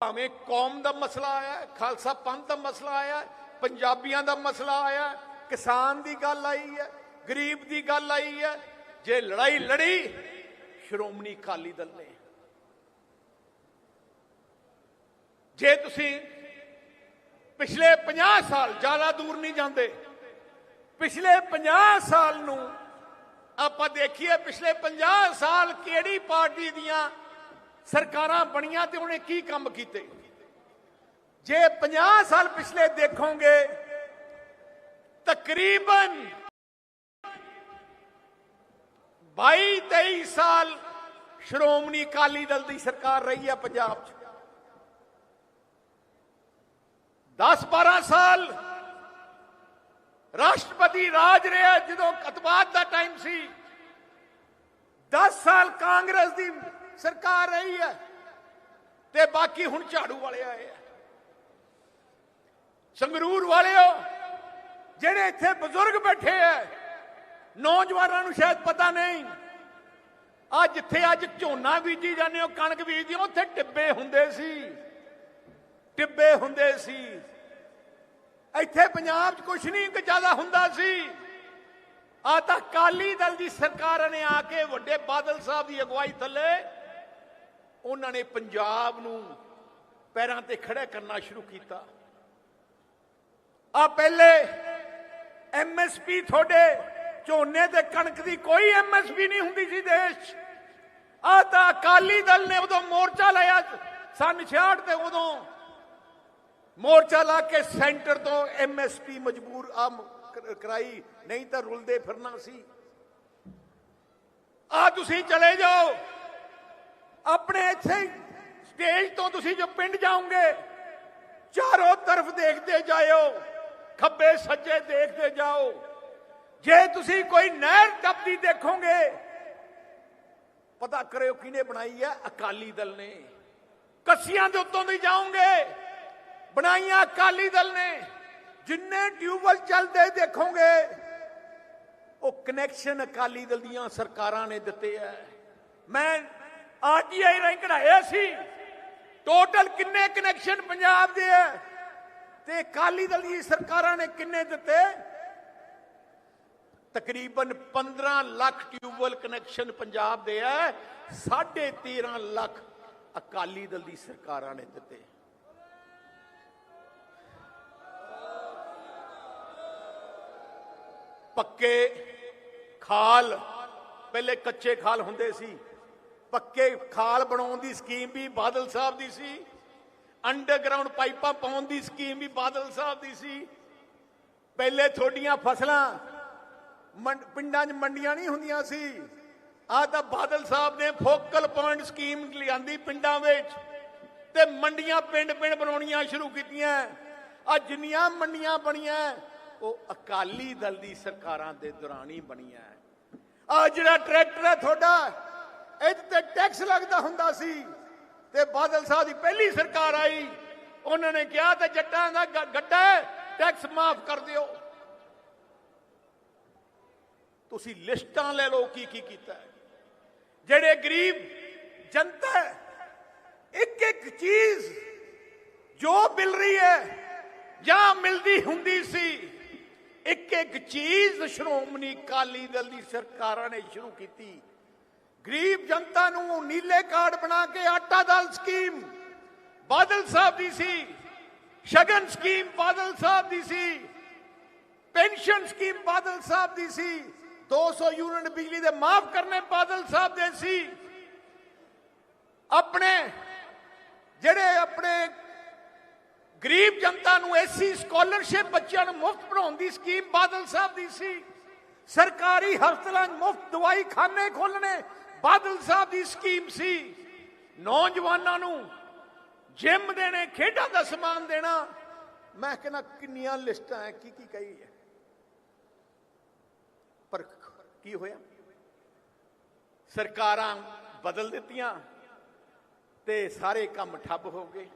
ਭਾਵੇਂ ਕੌਮ ਦਾ ਮਸਲਾ ਆਇਆ, ਖਾਲਸਾ ਪੰਥ ਦਾ ਮਸਲਾ ਆਇਆ, ਪੰਜਾਬੀਆਂ ਦਾ ਮਸਲਾ ਆਇਆ, ਕਿਸਾਨ ਦੀ ਗੱਲ ਆਈ ਹੈ, ਗਰੀਬ ਦੀ ਗੱਲ ਆਈ ਹੈ, ਜੇ ਲੜਾਈ ਲੜੀ, ਸ਼੍ਰੋਮਣੀ ਅਕਾਲੀ ਦਲ ਨੇ। ਜੇ ਤੁਸੀਂ ਪਿਛਲੇ 50 ਸਾਲ ਜ਼ਿਆਦਾ ਦੂਰ ਨਹੀਂ ਜਾਂਦੇ, ਪਿਛਲੇ 50 ਸਾਲ ਨੂੰ ਆਪਾਂ ਦੇਖੀਏ ਪਿਛਲੇ 50 ਸਾਲ ਕਿਹੜੀ ਪਾਰਟੀ ਦੀਆਂ ਸਰਕਾਰਾਂ ਬਣੀਆਂ ਤੇ ਉਹਨੇ ਕੀ ਕੰਮ ਕੀਤੇ? ਜੇ 50 ਸਾਲ ਪਿਛਲੇ ਦੇਖੋਗੇ, ਤਕਰੀਬਨ 22 23 ਸਾਲ ਸ਼੍ਰੋਮਣੀ ਅਕਾਲੀ ਦਲ ਦੀ ਸਰਕਾਰ ਰਹੀ ਹੈ ਪੰਜਾਬ 'ਚ। 10 12 ਸਾਲ ਰਾਸ਼ਟਰਪਤੀ ਰਾਜ ਰਿਹਾ ਜਦੋਂ ਅਤਵਾਦ ਦਾ ਟਾਈਮ ਸੀ। 10 ਸਾਲ ਕਾਂਗਰਸ ਦੀ ਸਰਕਾਰ ਰਹੀ ਹੈ ਤੇ ਬਾਕੀ ਹੁਣ ਝਾੜੂ ਵਾਲੇ ਆਏ ਆ। ਸੰਗਰੂਰ ਵਾਲਿਓ, ਜਿਹੜੇ ਇੱਥੇ ਬਜ਼ੁਰਗ ਬੈਠੇ ਆ, ਨੌਜਵਾਨਾਂ ਨੂੰ ਸ਼ਾਇਦ ਪਤਾ ਨਹੀਂ ਆ ਜਿੱਥੇ ਅੱਜ ਝੋਨਾ ਬੀਜੀ ਜਾਂਦੇ ਹੋ, ਕਣਕ ਬੀਜਦੇ ਹੋ, ਉੱਥੇ ਟਿੱਬੇ ਹੁੰਦੇ ਸੀ। ਟਿੱਬੇ ਹੁੰਦੇ ਸੀ। ਇੱਥੇ ਪੰਜਾਬ 'ਚ ਕੁਝ ਨਹੀਂ ਕਿ ਜ਼ਿਆਦਾ ਹੁੰਦਾ ਸੀ। ਆ ਤਾਂ ਕਾਲੀ ਦਲ ਦੀ ਸਰਕਾਰ ਨੇ ਆ ਕੇ ਵੱਡੇ ਬਾਦਲ ਸਾਹਿਬ ਦੀ ਅਗਵਾਈ ਥੱਲੇ ਉਹਨਾਂ ਨੇ ਪੰਜਾਬ ਨੂੰ ਪੈਰਾਂ ਤੇ ਖੜਾ ਕਰਨਾ ਸ਼ੁਰੂ ਕੀਤਾ। ਆ ਪਹਿਲੇ ਐਮਐਸਪੀ ਤੁਹਾਡੇ ਝੋਨੇ ਤੇ ਕਣਕ ਦੀ ਕੋਈ ਐਮਐਸਪੀ ਨਹੀਂ ਹੁੰਦੀ ਸੀ ਦੇਸ਼ ਆ ਤਾਂ ਅਕਾਲੀ ਦਲ ਨੇ ਉਦੋਂ ਮੋਰਚਾ ਲਾਇਆ ਸਨ 66 ਤੇ ਉਦੋਂ। ਮੋਰਚਾ ਲਾ ਕੇ ਸੈਂਟਰ ਤੋਂ ਐਮਐਸਪੀ ਮਜਬੂਰ ਆ ਕਰਾਈ, ਨਹੀਂ ਤਾਂ ਰੁਲਦੇ ਫਿਰਨਾ ਸੀ। ਆ ਤੁਸੀਂ ਚਲੇ ਜਾਓ। ਆਪਣੇ ਇੱਥੇ ਸਟੇਜ ਤੋਂ ਤੁਸੀਂ ਜੋ ਪਿੰਡ ਜਾਓਗੇ, ਚਾਰੋਂ ਤਰਫ ਦੇਖਦੇ ਜਾਇਓ, ਖੱਬੇ ਸੱਜੇ ਦੇਖਦੇ ਜਾਓ। ਜੇ ਤੁਸੀਂ ਕੋਈ ਨਹਿਰ ਟੱਪਦੀ ਦੇਖੋਗੇ, ਪਤਾ ਕਰਿਓ ਕਿਹਨੇ ਬਣਾਈ ਹੈ ਅਕਾਲੀ ਦਲ ਨੇ। ਕੱਸੀਆਂ ਦੇ ਉੱਤੋਂ ਦੀ ਜਾਓਗੇ, ਬਣਾਈਆਂ ਅਕਾਲੀ ਦਲ ਨੇ। ਜਿੰਨੇ ਟਿਊਬਵੈਲ ਚੱਲਦੇ ਦੇਖੋਗੇ, ਉਹ ਕਨੈਕਸ਼ਨ ਅਕਾਲੀ ਦਲ ਦੀਆਂ ਸਰਕਾਰਾਂ ਨੇ ਦਿੱਤੇ ਐ ਮੈਂ ਆਰਟੀਆਈ ਰੈਂਕ ਕਢਾਇਆ ਸੀ। ਟੋਟਲ ਕਿੰਨੇ ਕਨੈਕਸ਼ਨ ਪੰਜਾਬ ਦੇ ਹੈ? ਤੇ ਅਕਾਲੀ ਦਲ ਦੀ ਸਰਕਾਰਾਂ ਨੇ ਕਿੰਨੇ ਦਿੱਤੇ? ਤਕਰੀਬਨ 15 ਲੱਖ ਟਿਊਬਵੈਲ ਕਨੈਕਸ਼ਨ ਪੰਜਾਬ ਦੇ ਐ 13.5 ਲੱਖ ਅਕਾਲੀ ਦਲ ਦੀ ਸਰਕਾਰਾਂ ਨੇ ਦਿੱਤੇ। ਪੱਕੇ ਖਾਲ, ਪਹਿਲੇ ਕੱਚੇ ਖਾਲ ਹੁੰਦੇ ਸੀ। ਪੱਕੇ ਖਾਲ ਬਣਾਉਣ ਦੀ ਸਕੀਮ ਵੀ ਬਾਦਲ ਸਾਹਿਬ ਦੀ ਸੀ। ਅੰਡਰਗਰਾਉਂਡ ਪਾਈਪਾਂ ਪਾਉਣ ਦੀ ਸਕੀਮ ਵੀ ਬਾਦਲ ਸਾਹਿਬ ਦੀ ਸੀ। ਪਹਿਲੇ ਥੋਡੀਆਂ ਫਸਲਾਂ ਪਿੰਡਾਂ 'ਚ ਮੰਡੀਆਂ ਨਹੀਂ ਹੁੰਦੀਆਂ ਸੀ। ਆ ਤਾਂ ਬਾਦਲ ਸਾਹਿਬ ਨੇ ਫੋਕਲ ਪੁਆਇੰਟ ਸਕੀਮ ਲਿਆਂਦੀ ਪਿੰਡਾਂ ਵਿੱਚ ਤੇ ਮੰਡੀਆਂ ਪਿੰਡ ਪਿੰਡ ਬਣਾਉਣੀਆਂ ਸ਼ੁਰੂ ਕੀਤੀਆਂ। ਆ ਜਿੰਨੀਆਂ ਮੰਡੀਆਂ ਬਣੀਆਂ, ਉਹ ਅਕਾਲੀ ਦਲ ਦੀ ਸਰਕਾਰਾਂ ਦੇ ਦੌਰਾਨ ਹੀ ਬਣੀਆਂ। ਆ ਜਿਹੜਾ ਟਰੈਕਟਰ ਹੈ ਤੁਹਾਡਾ ਇਹਦੇ ਤੇ ਟੈਕਸ ਲੱਗਦਾ ਹੁੰਦਾ ਸੀ ਤੇ ਬਾਦਲ ਸਾਹਿਬ ਦੀ ਪਹਿਲੀ ਸਰਕਾਰ ਆਈ, ਉਹਨਾਂ ਨੇ ਕਿਹਾ ਤੇ ਜੱਟਾਂ ਦਾ ਗੱਡਾ ਟੈਕਸ ਮਾਫ ਕਰ ਦਿਓ। ਤੁਸੀਂ ਲਿਸਟਾਂ ਲੈ ਲਓ ਕੀ ਕੀ ਕੀਤਾ ਜਿਹੜੇ ਗਰੀਬ ਜਨਤਾ ਇੱਕ ਇੱਕ ਚੀਜ਼ ਜੋ ਮਿਲ ਰਹੀ ਹੈ ਜਾਂ ਮਿਲਦੀ ਹੁੰਦੀ ਸੀ ਇੱਕ ਇੱਕ ਚੀਜ਼ ਸ਼੍ਰੋਮਣੀ ਅਕਾਲੀ ਦਲ ਦੀ ਸਰਕਾਰਾਂ ਨੇ ਸ਼ੁਰੂ ਕੀਤੀ। ਗਰੀਬ ਜਨਤਾ ਨੂੰ ਨੀਲੇ ਕਾਰਡ ਬਣਾ ਕੇ ਆਟਾ ਦਾਲ ਸਕੀਮ ਬਾਦਲ ਸਾਹਿਬ ਦੀ ਸੀ, ਸ਼ਗਨ ਸਕੀਮ ਬਾਦਲ ਸਾਹਿਬ ਦੀ ਸੀ, ਪੈਨਸ਼ਨ ਸਕੀਮ ਬਾਦਲ ਸਾਹਿਬ ਦੀ ਸੀ 200 ਯੂਨਿਟ ਬਿਜਲੀ ਦੇ ਮਾਫ ਕਰਨੇ ਬਾਦਲ ਸਾਹਿਬ ਦੇ ਸੀ। ਆਪਣੇ, ਜਿਹੜੇ ਆਪਣੇ ਗਰੀਬ ਜਨਤਾ ਨੂੰ ਐਸੀ ਸਕਾਲਰਸ਼ਿਪ ਬੱਚਿਆਂ ਨੂੰ ਮੁਫਤ ਪੜਾਉਣ ਦੀ ਸਕੀਮ ਬਾਦਲ ਸਾਹਿਬ ਦੀ ਸੀ, ਸਰਕਾਰੀ ਹਸਪਤਾਲਾਂ 'ਚ ਮੁਫਤ ਦਵਾਈ ਖਾਨੇ ਖੋਲਣੇ ਬਾਦਲ ਸਾਹਿਬ ਦੀ ਸਕੀਮ ਸੀ। ਨੌਜਵਾਨਾਂ ਨੂੰ ਜਿਮ ਦੇਣੇ, ਖੇਡਾਂ ਦਾ ਸਮਾਨ ਦੇਣਾ। ਮੈਂ ਕਹਿੰਦਾ, ਕਿੰਨੀਆਂ ਲਿਸਟਾਂ ਹੈ ਕੀ ਕੀ ਕਹੀ ਹੈ ਪਰ ਕੀ ਹੋਇਆ? ਸਰਕਾਰਾਂ ਬਦਲ ਦਿੱਤੀਆਂ ਤੇ ਸਾਰੇ ਕੰਮ ਠੱਪ ਹੋ ਗਏ।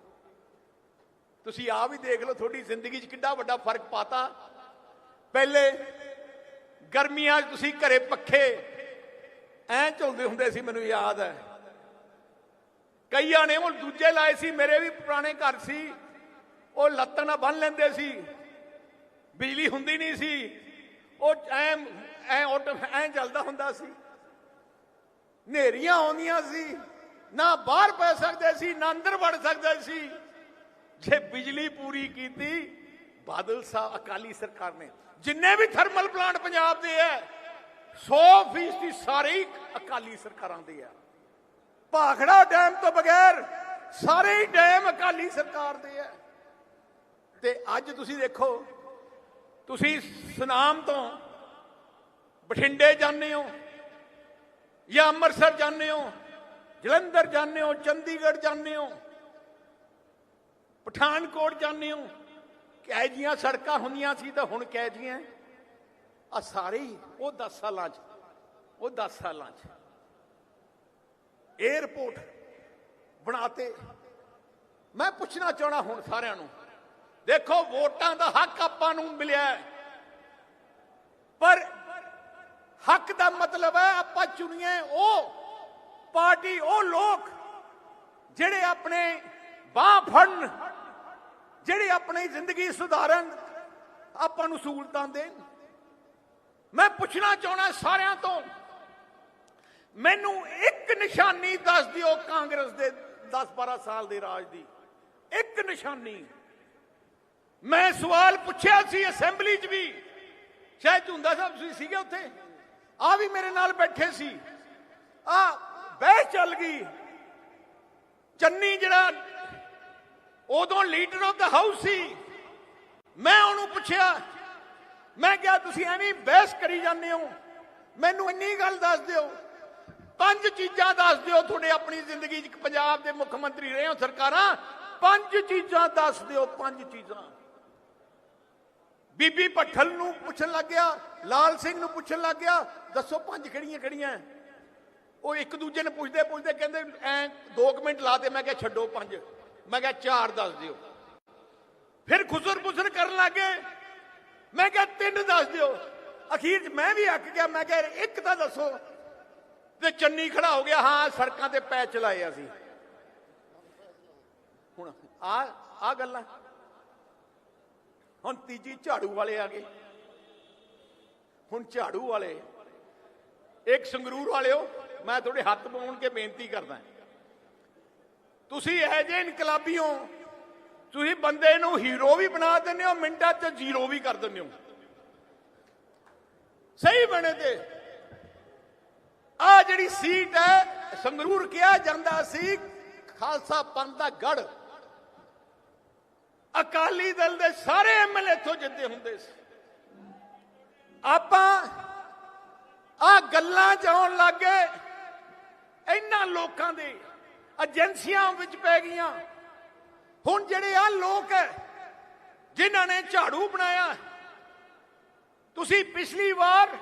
ਤੁਸੀਂ ਆ ਵੀ ਦੇਖ ਲਓ, ਤੁਹਾਡੀ ਜ਼ਿੰਦਗੀ 'ਚ ਕਿੰਨਾ ਵੱਡਾ ਫ਼ਰਕ ਪਾਤਾ। ਪਹਿਲੇ ਗਰਮੀਆਂ 'ਚ ਤੁਸੀਂ ਘਰੇ ਪੱਖੇ ਐ ਝੁਲਦੇ ਹੁੰਦੇ ਸੀ, ਮੈਨੂੰ ਯਾਦ ਹੈ ਕਈਆਂ ਨੇ ਉਹ ਦੂਜੇ ਲਾਏ ਸੀ, ਮੇਰੇ ਵੀ ਪੁਰਾਣੇ ਘਰ ਸੀ। ਉਹ ਲੱਤਾਂ ਨਾਲ ਬੰਨ ਲੈਂਦੇ ਸੀ। ਬਿਜਲੀ ਹੁੰਦੀ ਨਹੀਂ ਸੀ। ਉਹ ਐ ਐ ਆਟੋ ਐ ਚੱਲਦਾ ਹੁੰਦਾ ਸੀ। ਨੇਰੀਆਂ ਆਉਂਦੀਆਂ ਸੀ। ਨਾ ਬਾਹਰ ਪੈ ਸਕਦੇ ਸੀ, ਨਾ ਅੰਦਰ ਵੜ ਸਕਦੇ ਸੀ। ਜੇ ਬਿਜਲੀ ਪੂਰੀ ਕੀਤੀ, ਬਾਦਲ ਸਾਹਿਬ ਅਕਾਲੀ ਸਰਕਾਰ ਨੇ, ਜਿੰਨੇ ਵੀ ਥਰਮਲ ਪਲਾਂਟ ਪੰਜਾਬ ਦੇ ਹੈ 100% ਦੀ ਸਾਰੇ ਅਕਾਲੀ ਸਰਕਾਰਾਂ ਦੇ ਆ। ਭਾਖੜਾ ਡੈਮ ਤੋਂ ਬਗੈਰ ਸਾਰੇ ਹੀ ਡੈਮ ਅਕਾਲੀ ਸਰਕਾਰ ਦੇ ਆ। ਤੇ ਅੱਜ ਤੁਸੀਂ ਦੇਖੋ, ਤੁਸੀਂ ਸੁਨਾਮ ਤੋਂ ਬਠਿੰਡੇ ਜਾਂਦੇ ਹੋ ਜਾਂ ਅੰਮ੍ਰਿਤਸਰ ਜਾਂਦੇ ਹੋ, ਜਲੰਧਰ ਜਾਂਦੇ ਹੋ, ਚੰਡੀਗੜ੍ਹ ਜਾਂਦੇ ਹੋ, ਪਠਾਨਕੋਟ ਜਾਂਦੇ ਹੋ, ਕਹਿ ਜੀਆਂ ਸੜਕਾਂ ਹੁੰਦੀਆਂ ਸੀ ਤਾਂ ਹੁਣ ਕਹਿ ਜੀਆਂ ਆ ਸਾਰੇ ਹੀ, ਉਹ 10 ਸਾਲਾਂ 'ਚ, ਉਹ 10 ਸਾਲਾਂ 'ਚ। 에어ਪੋਰਟ ਬਣਾਤੇ। ਮੈਂ ਪੁੱਛਣਾ ਚਾਹਣਾ ਹੁਣ ਸਾਰਿਆਂ ਨੂੰ, ਦੇਖੋ ਵੋਟਾਂ ਦਾ ਹੱਕ ਆਪਾਂ ਨੂੰ ਮਿਲਿਆ ਪਰ ਹੱਕ ਦਾ ਮਤਲਬ ਹੈ ਆਪਾਂ ਚੁਣੀਏ ਉਹ ਪਾਰਟੀ, ਉਹ ਲੋਕ ਜਿਹੜੇ ਆਪਣੇ ਬਾਹ ਫੜਨ, ਜਿਹੜੇ ਆਪਣੀ ਜ਼ਿੰਦਗੀ ਸੁਧਾਰਨ, ਆਪਾਂ ਨੂੰ ਸਹੂਲਤਾਂ ਦੇਣ। ਮੈਂ ਪੁੱਛਣਾ ਚਾਹਣਾ ਸਾਰਿਆਂ ਤੋਂ, ਮੈਨੂੰ ਇੱਕ ਨਿਸ਼ਾਨੀ ਦੱਸ ਦਿਓ ਕਾਂਗਰਸ ਦੇ 10-12 ਸਾਲ ਦੇ ਰਾਜ ਦੀ। ਇੱਕ ਨਿਸ਼ਾਨੀ। ਮੈਂ ਸਵਾਲ ਪੁੱਛਿਆ ਸੀ ਅਸੈਂਬਲੀ 'ਚ ਵੀ, ਸ਼ਾਇਦ ਝੁੰਦਾ ਸਾਹਿਬ ਤੁਸੀਂ ਸੀਗੇ ਉੱਥੇ? ਆ ਵੀ ਮੇਰੇ ਨਾਲ ਬੈਠੇ ਸੀ। ਆ ਬਹਿ ਚੱਲ ਗਈ। ਚੰਨੀ ਜਿਹੜਾ ਉਦੋਂ ਲੀਡਰ ਆਫ ਦਾ ਹਾਊਸ ਸੀ, ਮੈਂ ਉਹਨੂੰ ਪੁੱਛਿਆ ਮੈਂ ਕਿਹਾ, ਤੁਸੀਂ ਐਵੇਂ ਬਹਿਸ ਕਰੀ ਜਾਂਦੇ ਹੋ। ਮੈਨੂੰ ਇੰਨੀ ਗੱਲ ਦੱਸ ਦਿਓ। ਪੰਜ ਚੀਜ਼ਾਂ ਦੱਸ ਦਿਓ ਤੁਹਾਡੇ ਆਪਣੀ ਜ਼ਿੰਦਗੀ 'ਚ। ਪੰਜਾਬ ਦੇ ਮੁੱਖ ਮੰਤਰੀ ਰਹੇ ਹੋ ਸਰਕਾਰਾਂ। ਪੰਜ ਚੀਜ਼ਾਂ ਦੱਸ ਦਿਓ, ਪੰਜ ਚੀਜ਼ਾਂ। ਬੀਬੀ ਭੱਠਲ ਨੂੰ ਪੁੱਛਣ ਲੱਗ ਗਿਆ, ਲਾਲ ਸਿੰਘ ਨੂੰ ਪੁੱਛਣ ਲੱਗ ਗਿਆ, ਦੱਸੋ ਪੰਜ ਕਿਹੜੀਆਂ ਕਿਹੜੀਆਂ? ਉਹ ਇੱਕ ਦੂਜੇ ਨੂੰ ਪੁੱਛਦੇ ਪੁੱਛਦੇ ਕਹਿੰਦੇ, ਐ 2 ਮਿੰਟ ਲਾ ਦੇ। ਮੈਂ ਕਿਹਾ, ਛੱਡੋ ਪੰਜ। ਮੈਂ ਕਿਹਾ, ਚਾਰ ਦੱਸ ਦਿਓ। ਫਿਰ ਖੁਸਰ ਪੁਸਰ ਕਰਨ ਲੱਗੇ ਮੈਂ ਕਿਹਾ ਤਿੰਨ ਦੱਸ ਦਿਓ। ਅਖੀਰ 'ਚ ਮੈਂ ਵੀ ਅੱਕ ਗਿਆ, ਮੈਂ ਕਿਹਾ ਇੱਕ ਤਾਂ ਦੱਸੋ। ਤੇ ਚੰਨੀ ਖੜਾ ਹੋ ਗਿਆ, ਹਾਂ, ਸੜਕਾਂ ਤੇ ਪੈ ਚਲਾਏ ਅਸੀਂ। ਹੁਣ ਆ ਆ ਗੱਲਾਂ। ਹੁਣ ਤੀਜੀ ਝਾੜੂ ਵਾਲੇ ਆ ਗਏ। ਹੁਣ ਝਾੜੂ ਵਾਲੇ। ਇੱਕ ਸੰਗਰੂਰ ਵਾਲਿਓ, ਮੈਂ ਤੁਹਾਡੇ ਹੱਥ ਪਾਉਣ ਕੇ ਬੇਨਤੀ ਕਰਦਾ। ਤੁਸੀਂ ਇਹ ਜੇ ਇਨਕਲਾਬੀ ਹੋ ਤੁਸੀਂ ਬੰਦੇ ਨੂੰ ਹੀਰੋ ਵੀ ਬਣਾ ਦਿੰਦੇ ਹੋ, ਮਿੰਟਾਂ 'ਚ ਜ਼ੀਰੋ ਵੀ ਕਰ ਦਿੰਦੇ ਹੋ। ਸਹੀ ਬਣੇ ਤੇ। ਆ ਜਿਹੜੀ ਸੀਟ ਹੈ, ਸੰਗਰੂਰ ਕਿਹਾ ਜਾਂਦਾ ਸੀ, ਖਾਲਸਾ ਪੰਥ ਦਾ ਗੜ ਅਕਾਲੀ ਦਲ ਦੇ ਸਾਰੇ ਐਮਐਲਏ ਇੱਥੋਂ ਜਿੱਤੇ ਹੁੰਦੇ ਸੀ। ਆਪਾਂ ਆ ਗੱਲਾਂ ਚ ਆਉਣ ਲੱਗੇ ਇਹਨਾਂ ਲੋਕਾਂ ਦੇ ਏਜੰਸੀਆਂ ਵਿੱਚ ਪੈ ਗਈਆਂ। ਹੁਣ ਜਿਹੜੇ ਆ ਲੋਕ ਹੈ, ਜਿਨ੍ਹਾਂ ਨੇ ਝਾੜੂ ਬਣਾਇਆ, ਤੁਸੀਂ ਪਿਛਲੀ ਵਾਰ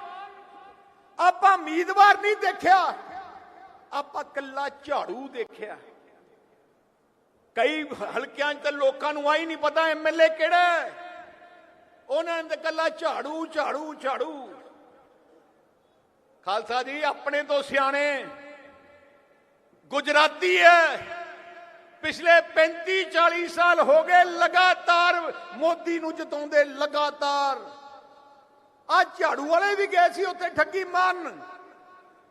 ਆਪਾਂ ਉਮੀਦਵਾਰ ਨਹੀਂ ਦੇਖਿਆ, ਆਪਾਂ ਕੱਲਾ ਝਾੜੂ ਦੇਖਿਆ। ਕਈ ਹਲਕਿਆਂ 'ਚ ਤਾਂ ਲੋਕਾਂ ਨੂੰ ਆਈ ਨਹੀਂ ਪਤਾ ਐਮਐਲਏ ਕਿਹੜਾ ਉਹਨਾਂ ਨੇ ਤਾਂ ਕੱਲਾ ਝਾੜੂ ਝਾੜੂ ਝਾੜੂ। ਖਾਲਸਾ ਜੀ, ਆਪਣੇ ਤੋਂ ਸਿਆਣੇ ਗੁਜਰਾਤੀ ਹੈ। ਪਿਛਲੇ 35 40 ਸਾਲ ਹੋ ਗਏ ਲਗਾਤਾਰ ਮੋਦੀ ਨੂੰ ਜਿਤਾਉਂਦੇ ਲਗਾਤਾਰ। ਆ ਝਾੜੂ ਵਾਲੇ ਵੀ ਗਏ ਸੀ ਉੱਥੇ ਠੱਗੀ ਮਾਰਨ,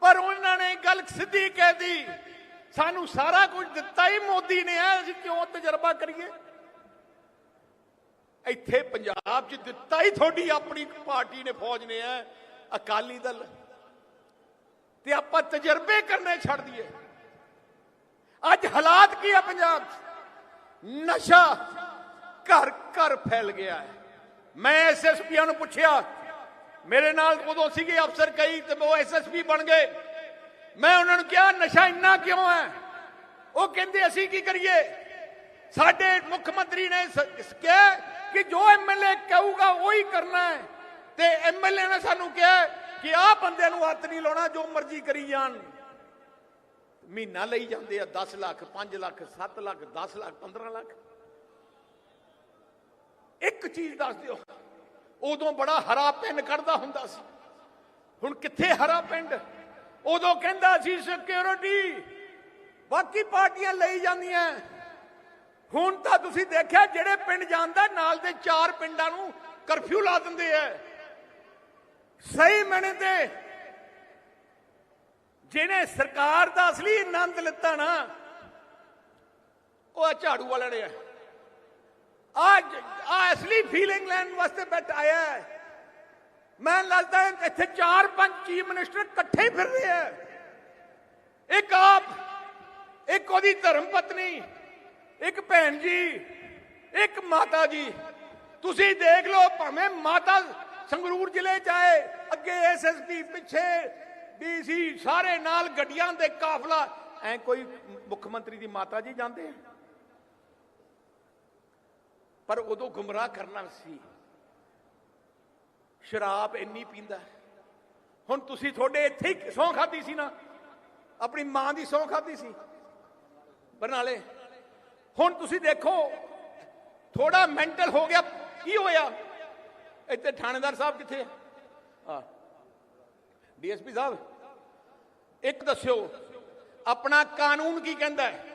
ਪਰ ਉਹਨਾਂ ਨੇ ਗੱਲ ਸਿੱਧੀ ਕਹਿਦੀ ਸਾਨੂੰ ਸਾਰਾ ਕੁਝ ਦਿੱਤਾ ਹੀ ਮੋਦੀ ਨੇ ਹੈ ਅਸੀਂ ਕਿਉਂ ਤਜਰਬਾ ਕਰੀਏ? ਇੱਥੇ ਪੰਜਾਬ 'ਚ ਦਿੱਤਾ ਹੀ ਤੁਹਾਡੀ ਆਪਣੀ ਪਾਰਟੀ ਨੇ ਫੌਜ ਨੇ ਹੈ ਅਕਾਲੀ ਦਲ। ਤੇ ਆਪਾਂ ਤਜਰਬੇ ਕਰਨੇ ਛੱਡ ਦਈਏ। ਅੱਜ ਹਾਲਾਤ ਕੀ ਆ ਪੰਜਾਬ 'ਚ? ਨਸ਼ਾ ਘਰ ਘਰ ਫੈਲ ਗਿਆ ਹੈ। ਮੈਂ ਐਸਐਸਪੀਆਂ ਨੂੰ ਪੁੱਛਿਆ, ਮੇਰੇ ਨਾਲ ਉਦੋਂ ਸੀਗੇ ਅਫਸਰ ਕਈ ਤੇ ਉਹ ਐਸਐਸਪੀ ਬਣ ਗਏ। ਮੈਂ ਉਹਨਾਂ ਨੂੰ ਕਿਹਾ, ਨਸ਼ਾ ਇੰਨਾ ਕਿਉਂ ਹੈ? ਉਹ ਕਹਿੰਦੇ, ਅਸੀਂ ਕੀ ਕਰੀਏ? ਸਾਡੇ ਮੁੱਖ ਮੰਤਰੀ ਨੇ ਕਿਹਾ ਕਿ ਜੋ ਐਮਐਲਏ ਕਹੂਗਾ ਉਹੀ ਕਰਨਾ ਹੈ। ਤੇ ਐਮਐਲਏ ਨੇ ਸਾਨੂੰ ਕਿਹਾ ਕਿ ਆਹ ਬੰਦੇ ਨੂੰ ਹੱਥ ਨਹੀਂ ਲਾਉਣਾ, ਜੋ ਮਰਜ਼ੀ ਕਰੀ ਜਾਣ। ਮਹੀਨਾ ਲਈ ਜਾਂਦੇ ਆ 10 ਲੱਖ 5 ਲੱਖ 7 ਲੱਖ 10 ਲੱਖ 15 ਲੱਖ। ਇੱਕ ਚੀਜ਼ ਦੱਸ ਦਿਓ, ਉਦੋਂ ਬੜਾ ਹਰਾ ਪਿੰਡ ਕੱਢਦਾ ਹੁੰਦਾ ਸੀ। ਹੁਣ ਕਿੱਥੇ ਹਰਾ ਪਿੰਡ? ਉਦੋਂ ਕਹਿੰਦਾ ਸੀ ਸਿਕਿਉਰਿਟੀ ਬਾਕੀ ਪਾਰਟੀਆਂ ਲਈ ਜਾਂਦੀਆਂ ਹੁਣ ਤਾਂ ਤੁਸੀਂ ਦੇਖਿਆ, ਜਿਹੜੇ ਪਿੰਡ ਜਾਂਦਾ, ਨਾਲ ਦੇ ਚਾਰ ਪਿੰਡਾਂ ਨੂੰ ਕਰਫਿਊ ਲਾ ਦਿੰਦੇ ਐ। ਸਹੀ ਮਣੇ ਤੇ ਜਿਹਨੇ ਸਰਕਾਰ ਦਾ ਅਸਲੀ ਆਨੰਦ ਲਿੱਤਾ ਨਾ ਉਹ ਆ ਝਾੜੂ ਵਾਲੇ ਨੇ ਅੱਜ ਆ ਅਸਲੀ ਫੀਲਿੰਗ ਲੈਣ ਵਾਸਤੇ ਬੈਠ ਆਇਆ ਹੈ ਮੈਂ ਲੱਗਦਾ ਹੈ ਇੱਥੇ ਚਾਰ ਪੰਜ ਚੀਫ ਮਿਨਿਸਟਰ ਇਕੱਠੇ ਹੀ ਫਿਰ ਰਹੇ ਆ ਇੱਕ ਆਪ ਇੱਕ ਉਹਦੀ ਧਰਮ ਪਤਨੀ ਇੱਕ ਭੈਣ ਜੀ ਇੱਕ ਮਾਤਾ ਜੀ ਤੁਸੀਂ ਦੇਖ ਲਓ ਭਾਵੇਂ ਮਾਤਾ ਸੰਗਰੂਰ ਜ਼ਿਲ੍ਹੇ ਚ ਆਏ ਅੱਗੇ ਐਸਐਸਪੀ ਪਿੱਛੇ ਡੀਸੀ ਸਾਰੇ ਨਾਲ ਗੱਡੀਆਂ ਦੇ ਕਾਫਲਾ। ਐ ਕੋਈ ਮੁੱਖ ਮੰਤਰੀ ਦੀ ਮਾਤਾ ਜੀ ਜਾਂਦੇ ਆ? ਪਰ ਉਦੋਂ ਗੁੰਮਰਾਹ ਕਰਨਾ ਸੀ। ਸ਼ਰਾਬ ਇੰਨੀ ਪੀਂਦਾ। ਹੁਣ ਤੁਸੀਂ ਤੁਹਾਡੇ ਇੱਥੇ ਹੀ ਸੌਂ ਖਾਦੀ ਸੀ ਨਾ। ਆਪਣੀ ਮਾਂ ਦੀ ਸੌਂ ਖਾਦੀ ਸੀ। ਬਰਨਾਲੇ, ਹੁਣ ਤੁਸੀਂ ਦੇਖੋ ਥੋੜਾ ਮੈਂਟਲ ਹੋ ਗਿਆ, ਕੀ ਹੋਇਆ? ਇੱਥੇ ਥਾਣੇਦਾਰ ਸਾਹਿਬ ਕਿੱਥੇ ਆ? ਆ ਡੀਐਸਪੀ ਸਾਹਿਬ, ਇੱਕ ਦੱਸਿਓ, ਆਪਣਾ ਕਾਨੂੰਨ ਕੀ ਕਹਿੰਦਾ ਹੈ?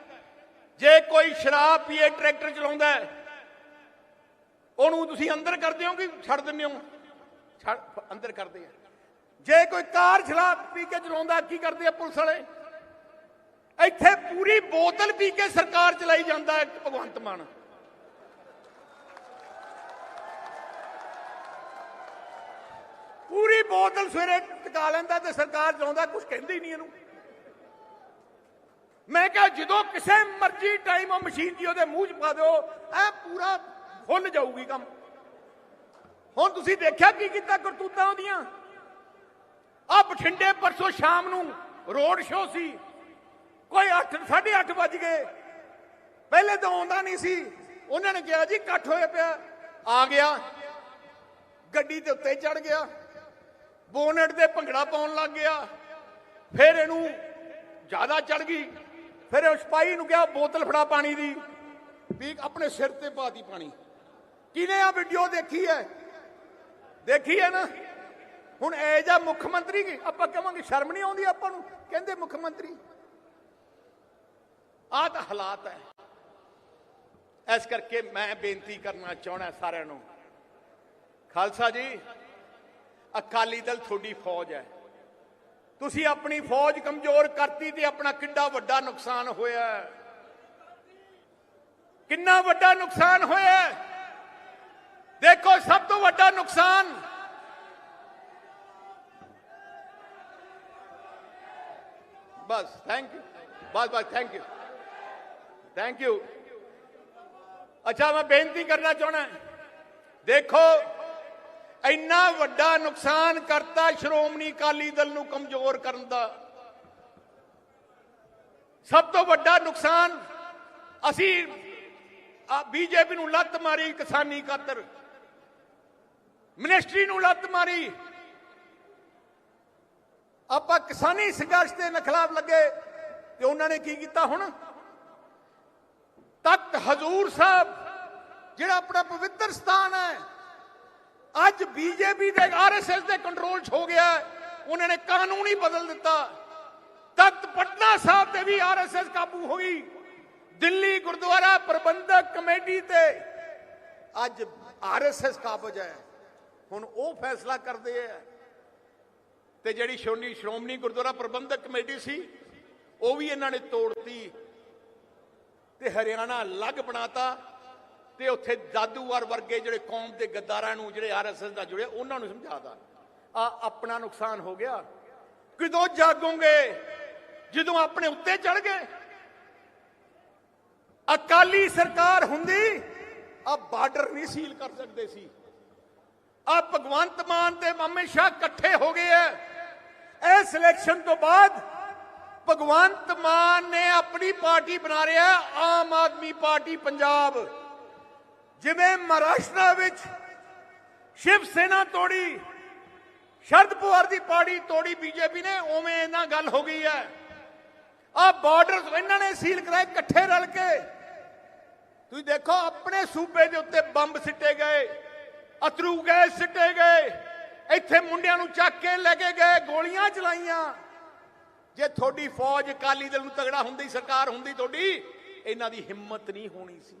ਜੇ ਕੋਈ ਸ਼ਰਾਬ ਪੀਏ, ਟਰੈਕਟਰ ਚਲਾਉਂਦਾ ਹੈ, ਉਹਨੂੰ ਤੁਸੀਂ ਅੰਦਰ ਕਰਦੇ ਹੋ ਕਿ ਛੱਡ ਦਿੰਦੇ ਹੋ? ਛੱਡ, ਅੰਦਰ ਕਰਦੇ ਆ। ਜੇ ਕੋਈ ਕਾਰ ਸ਼ਰਾਬ ਪੀ ਕੇ ਚਲਾਉਂਦਾ, ਕੀ ਕਰਦੇ ਆ ਪੁਲਿਸ ਵਾਲੇ? ਇੱਥੇ ਪੂਰੀ ਬੋਤਲ ਪੀ ਕੇ ਸਰਕਾਰ ਚਲਾਈ ਜਾਂਦਾ ਹੈ, ਭਗਵੰਤ ਮਾਨ। ਪੂਰੀ ਬੋਤਲ ਸਵੇਰੇ ਟਿਕਾ ਲੈਂਦਾ ਤੇ ਸਰਕਾਰ ਚਲਾਉਂਦਾ ਕੁਝ ਕਹਿੰਦੀ ਹੀ ਨਹੀਂ ਇਹਨੂੰ। ਮੈਂ ਕਿਹਾ ਜਦੋਂ ਕਿਸੇ ਮਰਜ਼ੀ ਟਾਈਮ ਉਹ ਮਸ਼ੀਨ ਜੀ ਉਹਦੇ ਮੂੰਹ 'ਚ ਪਾ ਦਿਓ ਐ ਪੂਰਾ ਫੁੱਲ ਜਾਊਗੀ ਕੰਮ। ਹੁਣ ਤੁਸੀਂ ਦੇਖਿਆ ਕੀ ਕੀਤਾ ਕਰਤੂਤਾਂ ਉਹਦੀਆਂ? ਆ ਬਠਿੰਡੇ ਪਰਸੋਂ ਸ਼ਾਮ ਨੂੰ ਰੋਡ ਸ਼ੋਅ ਸੀ। ਕੋਈ 8 8:30 ਵੱਜ ਗਏ। ਪਹਿਲੇ ਤਾਂ ਆਉਂਦਾ ਨਹੀਂ ਸੀ। ਉਹਨਾਂ ਨੇ ਕਿਹਾ ਜੀ, ਇਕੱਠ ਹੋਇਆ ਪਿਆ। ਆ ਗਿਆ। ਗੱਡੀ ਦੇ ਉੱਤੇ ਚੜ ਗਿਆ। ਬੋਨਟ ਦੇ ਭੰਗੜਾ ਪਾਉਣ ਲੱਗ ਗਿਆ। ਫਿਰ ਇਹਨੂੰ ਜ਼ਿਆਦਾ ਚੜ ਗਈ। ਫਿਰ ਉਹ ਸਿਪਾਹੀ ਨੂੰ ਕਿਹਾ, ਬੋਤਲ ਫੜਾ ਪਾਣੀ ਦੀ। ਵੀ ਆਪਣੇ ਸਿਰ ਤੇ ਪਾਤੀ ਪਾਣੀ। ਕਿਨੇ ਆ ਵੀਡੀਓ ਦੇਖੀ ਹੈ? ਦੇਖੀ ਹੈ ਨਾ? ਹੁਣ ਇਹ ਜਾ ਮੁੱਖ ਮੰਤਰੀ ਆਪਾਂ ਕਹਾਂਗੇ ਸ਼ਰਮ ਨਹੀਂ ਆਉਂਦੀ ਆਪਾਂ ਨੂੰ? ਕਹਿੰਦੇ ਮੁੱਖ ਮੰਤਰੀ ਆਹ ਤਾਂ ਹਾਲਾਤ ਹੈ। ਇਸ ਕਰਕੇ ਮੈਂ ਬੇਨਤੀ ਕਰਨਾ ਚਾਹਣਾ ਸਾਰਿਆਂ ਨੂੰ। ਖਾਲਸਾ ਜੀ ਅਕਾਲੀ ਦਲ ਤੁਹਾਡੀ ਫੌਜ ਹੈ। ਤੁਸੀਂ ਆਪਣੀ ਫੌਜ ਕਮਜ਼ੋਰ ਕਰਤੀ ਤੇ ਆਪਣਾ ਕਿੰਨਾ ਵੱਡਾ ਨੁਕਸਾਨ ਹੋਇਆ ਕਿੰਨਾ ਵੱਡਾ ਨੁਕਸਾਨ ਹੋਇਆ ਦੇਖੋ, ਸਭ ਤੋਂ ਵੱਡਾ ਨੁਕਸਾਨ ਬਸ ਥੈਂਕ ਯੂ ਬਸ ਬਸ ਥੈਂਕ ਯੂ ਥੈਂਕ ਯੂ ਅੱਛਾ, ਮੈਂ ਬੇਨਤੀ ਕਰਨਾ ਚਾਹਣਾ ਦੇਖੋ ਇੰਨਾ ਵੱਡਾ ਨੁਕਸਾਨ ਕਰਤਾ ਸ਼੍ਰੋਮਣੀ ਅਕਾਲੀ ਦਲ ਨੂੰ ਕਮਜ਼ੋਰ ਕਰਨ ਦਾ। ਸਭ ਤੋਂ ਵੱਡਾ ਨੁਕਸਾਨ ਅਸੀਂ ਆ ਬੀਜੇਪੀ ਨੂੰ ਲੱਤ ਮਾਰੀ ਕਿਸਾਨੀ ਖਾਤਰ। ਮਿਨਿਸਟਰੀ ਨੂੰ ਲੱਤ ਮਾਰੀ। ਆਪਾਂ ਕਿਸਾਨੀ ਸੰਘਰਸ਼ ਦੇ ਖਿਲਾਫ ਲੱਗੇ ਤੇ ਉਹਨਾਂ ਨੇ ਕੀ ਕੀਤਾ ਹੁਣ? ਤਖਤ ਹਜ਼ੂਰ ਸਾਹਿਬ, ਜਿਹੜਾ ਆਪਣਾ ਪਵਿੱਤਰ ਸਥਾਨ ਹੈ ਅੱਜ ਬੀਜੇਪੀ ਦੇ ਆਰਐਸਐਸ ਦੇ ਕੰਟਰੋਲ 'ਚ ਹੋ ਗਿਆ ਉਹਨਾਂ ਨੇ ਕਾਨੂੰਨ ਹੀ ਬਦਲ ਦਿੱਤਾ। ਤਖਤ ਪਟਨਾ ਸਾਹਿਬ ਤੇ ਵੀ ਆਰਐਸਐਸ ਕਾਬੂ ਹੋ ਗਈ ਦਿੱਲੀ ਗੁਰਦੁਆਰਾ ਪ੍ਰਬੰਧਕ ਕਮੇਟੀ ਤੇ ਅੱਜ ਆਰਐਸਐਸ ਕਾਬਜ ਹੈ। ਹੁਣ ਉਹ ਫੈਸਲਾ ਕਰਦੇ ਆ। ਤੇ ਜਿਹੜੀ ਸ਼੍ਰੋਮਣੀ ਸ਼੍ਰੋਮਣੀ ਗੁਰਦੁਆਰਾ ਪ੍ਰਬੰਧਕ ਕਮੇਟੀ ਸੀ, ਉਹ ਵੀ ਇਹਨਾਂ ਨੇ ਤੋੜਤੀ ਤੇ ਹਰਿਆਣਾ ਅਲੱਗ ਬਣਾਤਾ। ਤੇ ਉੱਥੇ ਦਾਦੂਵਾਰ ਵਰਗੇ ਜਿਹੜੇ ਕੌਮ ਦੇ ਗੱਦਾਰਾਂ ਨੂੰ, ਜਿਹੜੇ ਆਰਐਸਐਸ ਨਾਲ ਜੁੜੇ, ਉਹਨਾਂ ਨੂੰ ਸਮਝਾਤਾ। ਆ ਆਪਣਾ ਨੁਕਸਾਨ ਹੋ ਗਿਆ। ਕਿਦੋਂ ਜਾਗੋਗੇ? ਜਦੋਂ ਆਪਣੇ ਉੱਤੇ ਚੜ ਗਏ? ਅਕਾਲੀ ਸਰਕਾਰ ਹੁੰਦੀ, ਆ ਬਾਰਡਰ ਨਹੀਂ ਸੀਲ ਕਰ ਸਕਦੇ ਸੀ। ਆ ਭਗਵੰਤ ਮਾਨ ਤੇ ਅਮਿਤ ਸ਼ਾਹ ਇਕੱਠੇ ਹੋ ਗਏ ਐ। ਇਸ ਇਲੈਕਸ਼ਨ ਤੋਂ ਬਾਅਦ ਭਗਵੰਤ ਮਾਨ ਨੇ ਆਪਣੀ ਪਾਰਟੀ ਬਣਾ ਰਿਹਾ, ਆਮ ਆਦਮੀ ਪਾਰਟੀ ਪੰਜਾਬ। ਜਿਵੇਂ ਮਹਾਰਾਸ਼ਟਰ ਵਿੱਚ ਸ਼ਿਵ ਸੈਨਾ ਤੋੜੀ, ਸ਼ਰਦ ਪਵਾਰ ਦੀ ਪਾਰਟੀ ਤੋੜੀ ਬੀਜੇਪੀ ਨੇ, ਉਵੇਂ ਇਹਨਾਂ ਗੱਲ ਹੋ ਗਈ ਹੈ। ਆ ਬਾਰਡਰ ਇਹਨਾਂ ਨੇ ਸੀਲ ਕਰਾਏ ਇਕੱਠੇ ਰਲ ਕੇ। ਤੁਸੀਂ ਦੇਖੋ, ਆਪਣੇ ਸੂਬੇ ਦੇ ਉੱਤੇ ਬੰਬ ਸਿੱਟੇ ਗਏ, ਅਥਰੂ ਗੈਸ ਸਿੱਟੇ ਗਏ, ਇੱਥੇ ਮੁੰਡਿਆਂ ਨੂੰ ਚੱਕ ਕੇ ਲੈ ਕੇ ਗਏ, ਗੋਲੀਆਂ ਚਲਾਈਆਂ। ਜੇ ਤੁਹਾਡੀ ਫੌਜ ਅਕਾਲੀ ਦਲ ਨੂੰ ਤਗੜਾ ਹੁੰਦੀ, ਸਰਕਾਰ ਹੁੰਦੀ ਤੁਹਾਡੀ, ਇਹਨਾਂ ਦੀ ਹਿੰਮਤ ਨਹੀਂ ਹੋਣੀ ਸੀ।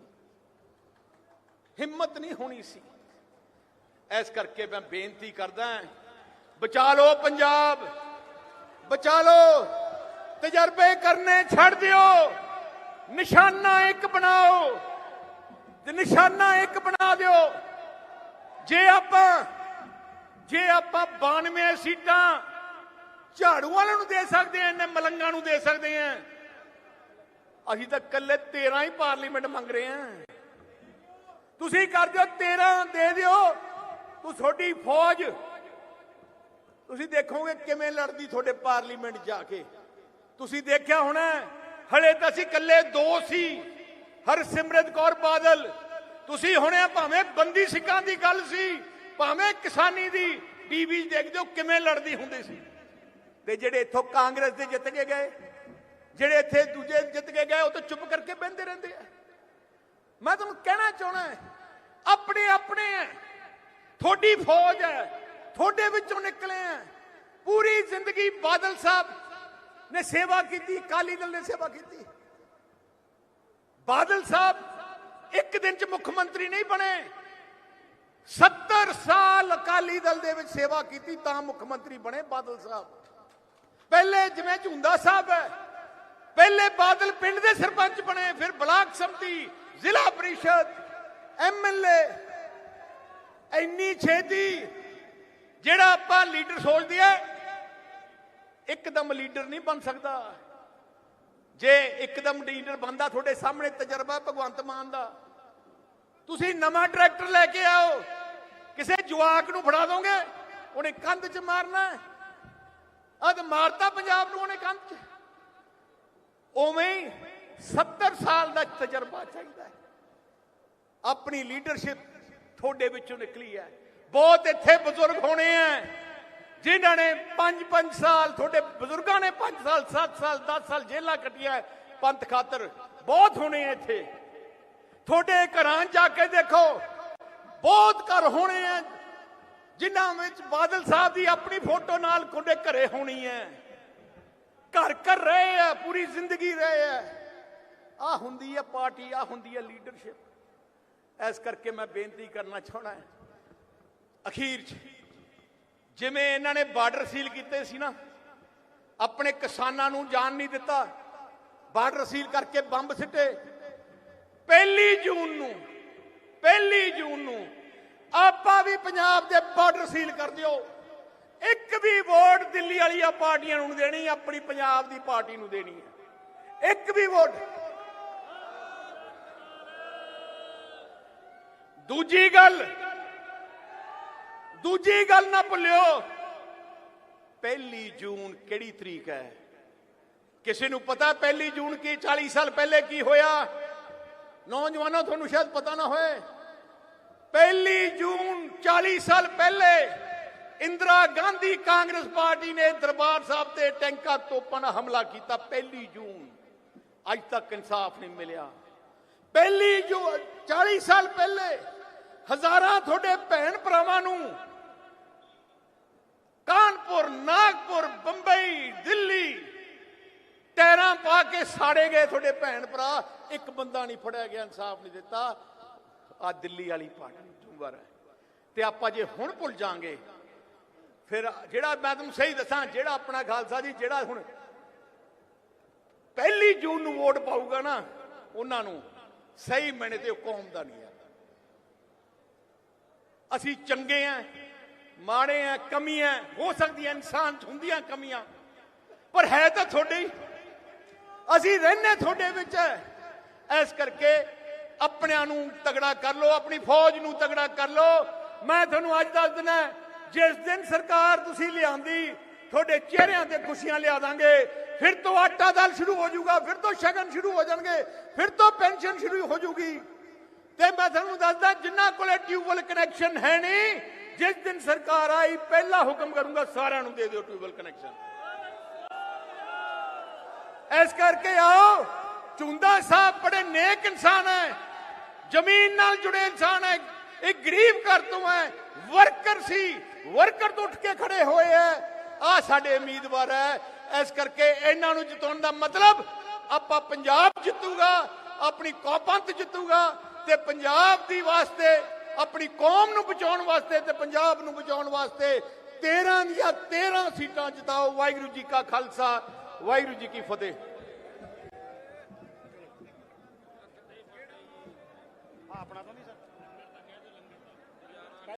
ਹਿੰਮਤ ਨਹੀਂ ਹੋਣੀ ਸੀ। ਇਸ ਕਰਕੇ ਮੈਂ ਬੇਨਤੀ ਕਰਦਾ ਬਚਾ ਲਓ ਪੰਜਾਬ, ਬਚਾ ਲਓ, ਤਜਰਬੇ ਕਰਨੇ ਛੱਡ ਦਿਓ, ਨਿਸ਼ਾਨਾ ਇੱਕ ਬਣਾਓ, ਤੇ ਨਿਸ਼ਾਨਾ ਇੱਕ ਬਣਾ ਦਿਓ। ਜੇ ਆਪਾਂ ਜੇ ਆਪਾਂ 92 ਸੀਟਾਂ ਝਾੜੂ ਵਾਲਿਆਂ ਨੂੰ ਦੇ ਸਕਦੇ ਆ ਇਹਨੇ ਮਲੰਗਾਂ ਨੂੰ ਦੇ ਸਕਦੇ ਆ ਅਸੀਂ ਤਾਂ ਕੱਲੇ 13 ਹੀ ਪਾਰਲੀਮੈਂਟ ਮੰਗ ਰਹੇ ਆ ਤੁਸੀਂ ਕਰ ਦਿਓ 13 ਦੇ ਦਿਓ। ਤੂੰ ਤੁਹਾਡੀ ਫੌਜ। ਤੁਸੀਂ ਦੇਖੋਗੇ ਕਿਵੇਂ ਲੜਦੀ ਤੁਹਾਡੇ ਪਾਰਲੀਮੈਂਟ ਜਾ ਕੇ। ਤੁਸੀਂ ਦੇਖਿਆ ਹੋਣਾ, ਹਲੇ ਤਾਂ ਅਸੀਂ ਇਕੱਲੇ ਦੋ ਸੀ, ਹਰਸਿਮਰਤ ਕੌਰ ਬਾਦਲ। ਤੁਸੀਂ ਹੁਣੇ ਭਾਵੇਂ ਬੰਦੀ ਸਿੱਖਾਂ ਦੀ ਗੱਲ ਸੀ, ਭਾਵੇਂ ਕਿਸਾਨੀ ਦੀ ਟੀਵੀ ਦੇਖਦੇ ਹੋ ਕਿਵੇਂ ਲੜਦੀ ਹੁੰਦੀ ਸੀ। ਤੇ ਜਿਹੜੇ ਇੱਥੋਂ ਕਾਂਗਰਸ ਦੇ ਜਿੱਤ ਕੇ ਗਏ, ਜਿਹੜੇ ਇੱਥੇ ਦੂਜੇ ਜਿੱਤ ਕੇ ਗਏ, ਉਹ ਤਾਂ ਚੁੱਪ ਕਰਕੇ ਬਹਿੰਦੇ ਰਹਿੰਦੇ ਆ। ਮੈਂ ਤੁਹਾਨੂੰ ਕਹਿਣਾ ਚਾਹਣਾ ਆਪਣੇ ਆਪਣੇ ਹੈ। ਤੁਹਾਡੀ ਫੌਜ ਹੈ, ਤੁਹਾਡੇ ਵਿੱਚੋਂ ਨਿਕਲੇ ਆ ਪੂਰੀ ਜ਼ਿੰਦਗੀ ਬਾਦਲ ਸਾਹਿਬ ਨੇ ਸੇਵਾ ਕੀਤੀ, ਅਕਾਲੀ ਦਲ ਨੇ ਸੇਵਾ ਕੀਤੀ। ਬਾਦਲ ਸਾਹਿਬ ਇੱਕ ਦਿਨ ਚ ਮੁੱਖ ਮੰਤਰੀ ਨਹੀਂ ਬਣੇ। 70 ਸਾਲ ਅਕਾਲੀ ਦਲ ਦੇ ਵਿੱਚ ਸੇਵਾ ਕੀਤੀ ਤਾਂ ਮੁੱਖ ਮੰਤਰੀ ਬਣੇ ਬਾਦਲ ਸਾਹਿਬ। ਪਹਿਲੇ ਜਿਵੇਂ ਝੁੰਦਾ ਸਾਹਿਬ ਹੈ, ਪਹਿਲੇ ਬਾਦਲ ਪਿੰਡ ਦੇ ਸਰਪੰਚ ਬਣੇ, ਫਿਰ ਬਲਾਕ ਸੰਮਤੀ ਜ਼ਿਲ੍ਹਾ ਪਰਿਸ਼ਦ ਐਮਐਲਏ ਇੰਨੀ ਛੇਤੀ ਜਿਹੜਾ ਆਪਾਂ ਲੀਡਰ ਸੋਚਦੇ ਆ, ਇੱਕਦਮ ਲੀਡਰ ਨਹੀਂ ਬਣ ਸਕਦਾ। ਜੇ ਇੱਕਦਮ ਲੀਡਰ ਬਣਦਾ ਤੁਹਾਡੇ ਸਾਹਮਣੇ ਤਜਰਬਾ ਭਗਵੰਤ ਮਾਨ ਦਾ, ਤੁਸੀਂ ਨਵਾਂ ਟਰੈਕਟਰ ਲੈ ਕੇ ਆਓ, ਕਿਸੇ ਜਵਾਕ ਨੂੰ ਫੜਾ ਦੋਗੇ, ਉਹਨੇ ਕੰਧ 'ਚ ਮਾਰਨਾ ਅਦ ਮਾਰਤਾ ਪੰਜਾਬ ਨੂੰ ਉਹਨੇ ਕੰਧ 'ਚ। ਉਵੇਂ ਹੀ 70 ਸਾਲ ਦਾ ਤਜਰਬਾ ਚਾਹੀਦਾ ਹੈ। ਆਪਣੀ ਲੀਡਰਸ਼ਿਪ ਤੁਹਾਡੇ ਵਿੱਚੋਂ ਨਿਕਲੀ ਹੈ। ਬਹੁਤ ਇੱਥੇ ਬਜ਼ੁਰਗ ਹੋਣੇ ਆ ਜਿਨ੍ਹਾਂ ਨੇ 5-5 ਸਾਲ, ਤੁਹਾਡੇ ਬਜ਼ੁਰਗਾਂ ਨੇ 5 ਸਾਲ 7 ਸਾਲ 10 ਸਾਲ ਜੇਲ੍ਹਾਂ ਕੱਟੀਆਂ ਪੰਥ ਖਾਤਰ। ਬਹੁਤ ਹੋਣੇ ਆ ਇੱਥੇ। ਤੁਹਾਡੇ ਘਰਾਂ ਜਾ ਕੇ ਦੇਖੋ, ਬਹੁਤ ਘਰ ਹੋਣੇ ਆ ਜਿਨ੍ਹਾਂ ਵਿੱਚ ਬਾਦਲ ਸਾਹਿਬ ਦੀ ਆਪਣੀ ਫੋਟੋ ਨਾਲ ਤੁਹਾਡੇ ਘਰੇ ਹੋਣੀ ਹੈ। ਘਰ ਘਰ ਰਹੇ ਆ ਪੂਰੀ ਜ਼ਿੰਦਗੀ ਰਹੇ ਆ ਆ ਹੁੰਦੀ ਹੈ ਪਾਰਟੀ, ਆ ਹੁੰਦੀ ਹੈ ਲੀਡਰਸ਼ਿਪ। ਇਸ ਕਰਕੇ ਮੈਂ ਬੇਨਤੀ ਕਰਨਾ ਚਾਹਣਾ ਹੈ। ਅਖੀਰ 'ਚ, ਜਿਵੇਂ ਇਹਨਾਂ ਨੇ ਬਾਰਡਰ ਸੀਲ ਕੀਤੇ ਸੀ ਨਾ, ਆਪਣੇ ਕਿਸਾਨਾਂ ਨੂੰ ਜਾਨ ਨਹੀਂ ਦਿੱਤਾ, ਬਾਰਡਰ ਸੀਲ ਕਰਕੇ ਬੰਬ ਸਿੱਟੇ। ਪਹਿਲੀ ਜੂਨ ਨੂੰ, ਪਹਿਲੀ ਜੂਨ ਨੂੰ ਆਪਾਂ ਵੀ ਪੰਜਾਬ ਦੇ ਬਾਰਡਰ ਸੀਲ ਕਰ ਦਿਓ। ਇੱਕ ਵੀ ਵੋਟ ਦਿੱਲੀ ਵਾਲੀਆਂ ਪਾਰਟੀਆਂ ਨੂੰ ਦੇਣੀ, ਆਪਣੀ ਪੰਜਾਬ ਦੀ ਪਾਰਟੀ ਨੂੰ ਦੇਣੀ ਹੈ। ਇੱਕ ਵੀ ਵੋਟ ਦੂਜੀ ਗੱਲ ਦੂਜੀ ਗੱਲ ਨਾ ਭੁੱਲਿਓ, ਪਹਿਲੀ ਜੂਨ ਕਿਹੜੀ ਤਰੀਕ ਹੈ? ਕਿਸੇ ਨੂੰ ਪਤਾ ਪਹਿਲੀ ਜੂਨ ਕੀ 40 ਸਾਲ ਪਹਿਲੇ ਕੀ ਹੋਇਆ? ਨੌਜਵਾਨੋ ਤੁਹਾਨੂੰ ਸ਼ਾਇਦ ਪਤਾ ਨਾ ਹੋਏ। ਪਹਿਲੀ ਜੂਨ 40 ਸਾਲ ਪਹਿਲੇ ਇੰਦਰਾ ਗਾਂਧੀ ਕਾਂਗਰਸ ਪਾਰਟੀ ਨੇ ਦਰਬਾਰ ਸਾਹਿਬ ਤੇ ਟੈਂਕਾ ਤੋਪਾਂ ਨਾਲ ਹਮਲਾ ਕੀਤਾ, ਪਹਿਲੀ ਜੂਨ। ਅੱਜ ਤੱਕ ਇਨਸਾਫ ਨਹੀਂ ਮਿਲਿਆ। ਪਹਿਲੀ ਜੋ 40 ਸਾਲ ਪਹਿਲੇ ਹਜ਼ਾਰਾਂ ਤੁਹਾਡੇ ਭੈਣ ਭਰਾਵਾਂ ਨੂੰ ਕਾਨਪੁਰ, ਨਾਗਪੁਰ, ਬੰਬਈ, ਦਿੱਲੀ ਟੈਰਾਂ ਪਾ ਕੇ ਸਾੜੇ ਗਏ ਤੁਹਾਡੇ ਭੈਣ ਭਰਾ। ਇੱਕ ਬੰਦਾ ਨਹੀਂ ਫੜਿਆ ਗਿਆ, ਇਨਸਾਫ ਨਹੀਂ ਦਿੱਤਾ। ਆ ਦਿੱਲੀ ਵਾਲੀ ਪਾਰਟੀ ਜ਼ਿੰਮੇਵਾਰ ਹੈ। ਤੇ ਆਪਾਂ ਜੇ ਹੁਣ ਭੁੱਲ ਜਾਾਂਗੇ, ਫਿਰ ਜਿਹੜਾ ਮੈਂ ਤੁਹਾਨੂੰ ਸਹੀ ਦੱਸਾਂ, ਜਿਹੜਾ ਆਪਣਾ ਖਾਲਸਾ ਜੀ, ਜਿਹੜਾ ਹੁਣ ਪਹਿਲੀ ਜੂਨ ਨੂੰ ਵੋਟ ਪਾਊਗਾ ਨਾ, ਉਹਨਾਂ ਨੂੰ ਸਹੀ ਮੈਨੇ ਤੇ ਉਹ ਕੌਮ ਦਾ ਨਹੀਂ ਹੈ। ਅਸੀਂ ਚੰਗੇ ਆ, ਮਾੜੇ ਆ ਕਮੀਆਂ ਹੋ ਸਕਦੀਆਂ ਇਨਸਾਨ 'ਚ ਹੁੰਦੀਆਂ ਕਮੀਆਂ, ਪਰ ਹੈ ਤਾਂ ਤੁਹਾਡੇ। ਹੀ ਅਸੀਂ ਰਹਿੰਦੇ ਤੁਹਾਡੇ ਵਿੱਚ। ਇਸ ਕਰਕੇ ਆਪਣਿਆਂ ਨੂੰ ਤਗੜਾ ਕਰ ਲਓ, ਆਪਣੀ ਫੌਜ ਨੂੰ ਤਗੜਾ ਕਰ ਲਓ। ਮੈਂ ਤੁਹਾਨੂੰ ਅੱਜ ਦੱਸ ਦਿਨਾ, ਜਿਸ ਦਿਨ ਸਰਕਾਰ ਤੁਸੀਂ ਲਿਆਂਦੀ ਤੁਹਾਡੇ ਚਿਹਰਿਆਂ ਤੇ ਖੁਸ਼ੀਆਂ ਲਿਆ ਦਾਂਗੇ। ਫਿਰ ਤੋਂ ਆਟਾ ਦਾਲ ਸ਼ੁਰੂ ਹੋ ਜਾਊਗਾ, ਫਿਰ ਤੋਂ ਸ਼ਗਨ ਸ਼ੁਰੂ ਹੋ ਜਾਣਗੇ, ਫਿਰ ਤੋਂ ਪੈਨਸ਼ਨ ਸ਼ੁਰੂ ਹੋ ਜਾਊਗੀ। ਤੇ ਮੈਂ ਤੁਹਾਨੂੰ ਦੱਸਦਾ, ਜਿਨ੍ਹਾਂ ਕੋਲੇ ਟਿਊਬਵੈਲ ਕਨੈਕਸ਼ਨ ਹੈ ਨਹੀਂ, ਜਿਸ ਦਿਨ ਸਰਕਾਰ ਆਈ, ਪਹਿਲਾ ਹੁਕਮ ਕਰੂੰਗਾ, ਸਾਰਿਆਂ ਨੂੰ ਦੇ ਦਿਓ ਟਿਊਬਵੈਲ ਕਨੈਕਸ਼ਨ। ਇਸ ਕਰਕੇ ਆਓ, ਚੁੰਦਾ ਸਾਹਿਬ ਬੜੇ ਨੇਕ ਇਨਸਾਨ ਹੈ, ਜ਼ਮੀਨ ਨਾਲ ਜੁੜੇ ਇਨਸਾਨ ਹੈ, ਇੱਕ ਗਰੀਬ ਘਰ ਤੋਂ ਹੈ ਵਰਕਰ ਸੀ ਵਰਕਰ ਤੋਂ ਉੱਠ ਕੇ ਖੜੇ ਹੋਏ ਹੈ। ਆ ਸਾਡੇ ਉਮੀਦਵਾਰ ਹੈ। ਇਸ ਕਰਕੇ ਇਹਨਾਂ ਨੂੰ ਜਿਤਾਉਣ ਦਾ ਮਤਲਬ ਆਪਾਂ ਪੰਜਾਬ ਜਿੱਤੂਗਾ, ਆਪਣੀ ਕੌਪੰਤ ਜਿੱਤੂਗਾ ਤੇ ਪੰਜਾਬ ਦੀ ਵਾਸਤੇ, ਆਪਣੀ ਕੌਮ ਨੂੰ ਬਚਾਉਣ ਵਾਸਤੇ ਤੇ ਪੰਜਾਬ ਨੂੰ ਬਚਾਉਣ ਵਾਸਤੇ 13 ਦੀਆਂ 13 ਸੀਟਾਂ ਜਿਤਾਓ। ਵਾਹਿਗੁਰੂ ਜੀ ਕਾ ਖਾਲਸਾ, ਵਾਹਿਗੁਰੂ ਜੀ ਕੀ ਫਤਿਹ।